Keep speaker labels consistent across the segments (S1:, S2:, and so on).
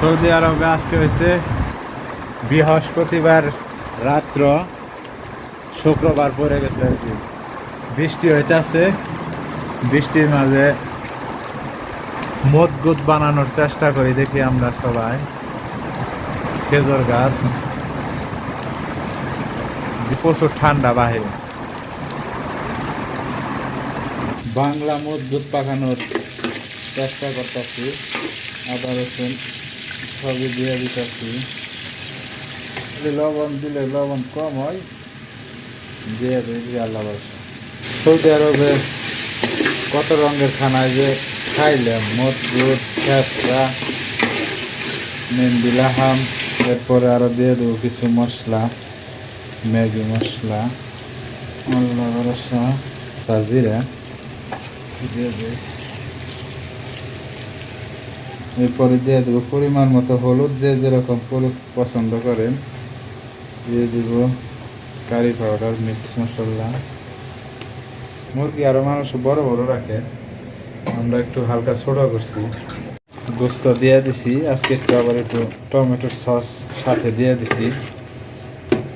S1: Saudi আরবে আজকে হয়েছে বৃহস্পতিবার রাত্র, শুক্রবার পড়ে গেছে আর কি। বৃষ্টি হইতেছে, বৃষ্টির মাঝে মদগুদ বানানোর চেষ্টা করি দেখি আমরা সবাই। খেজুর গাছ। প্রচুর ঠান্ডা বাহিরে। বাংলা মজবুত পাকানোর চেষ্টা করতেছি। আদা রসুন। সবই দিয়ে দিতেছি। লবণ দিলে লবণ কম হয়, দিয়ে দিই আল্লাহ সৌদি আরবে কত রঙের খানায় যে খাইলাম, মজবুত, খেসরা, মেহেন্দি, লাহাম, এরপরে আরও দিয়ে দেবো কিছু মশলা, ম্যাগি মশলা, আল্লাহ ভরসা সাজিরা দিয়ে দিই এরপরে দিয়ে দেবো পরিমাণ মতো হলুদ যে যেরকম পছন্দ করেন। দিয়ে দিব কারি পাউডার মিক্স মশলা। মুরগি আরও মানুষ বড় বড় রাখে আমরা একটু হালকা ছোট করছি। গোস্ত দিয়ে দিছি আজকে একটু আবার একটু টমেটোর সস সাথে দিয়ে দিছি।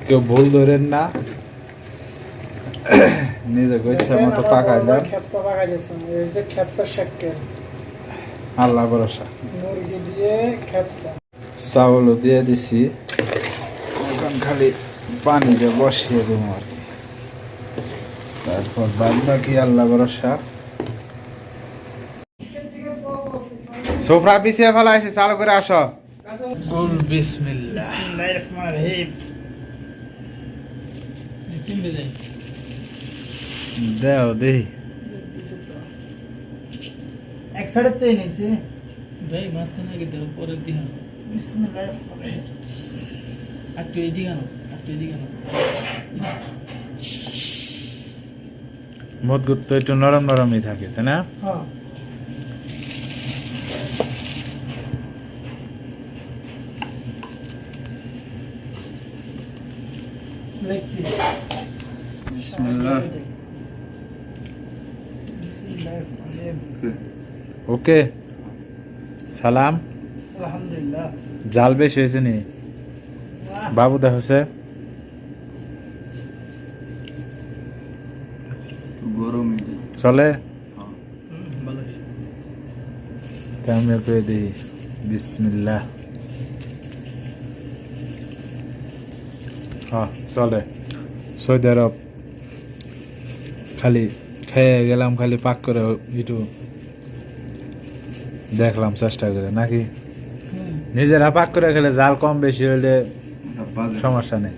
S1: কেউ ভুল ধরেন না। নিজে ইচ্ছা মতো পাকাইলাম। আল্লাহ ভরসা।
S2: মুরগি দিয়ে
S1: চাউলও দিয়ে দিছি। এখন খালি পানিটা বসিয়ে দেবো আর কি। তারপর বাদ বাকি আল্লাহ ভরসা। সোফরা পিছিয়ে ফেলা এসে চালু করে আসো। কুল বিসমিল্লাহ। দেও দেই।
S2: এক সাইডে তো নিয়েছি
S3: ভাই মাঝখানে আগে দেবো পরে দিহা একটু এদিকে আনো একটু এদিকে আনো।
S1: মজগুত তো একটু নরম নরমই থাকে তাই না?
S2: হ্যাঁ।
S1: ওকে। সালাম।
S2: আলহামদুলিল্লাহ।
S1: জাল বেশি হয়েছে নি? বাবু দেখছে
S3: গরম
S1: চলে?
S3: ভালো হয়েছে।
S1: তা আমি করে দিই। বিসমিল্লাহ। হ্যাঁ চলে। সৌদি আরব। খালি খেয়ে গেলাম খালি পাক করে একটু দেখলাম চেষ্টা করে নাকি? নিজেরা পাক করে খেলে জাল কম বেশি হলে সমস্যা নেই।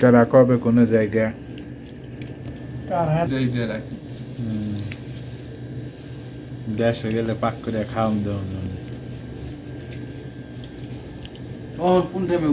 S1: তারা কবে কোনো জায়গা দেশে গেলে পাক করে খাওয়ান দেওয়া
S3: কোন টাইমে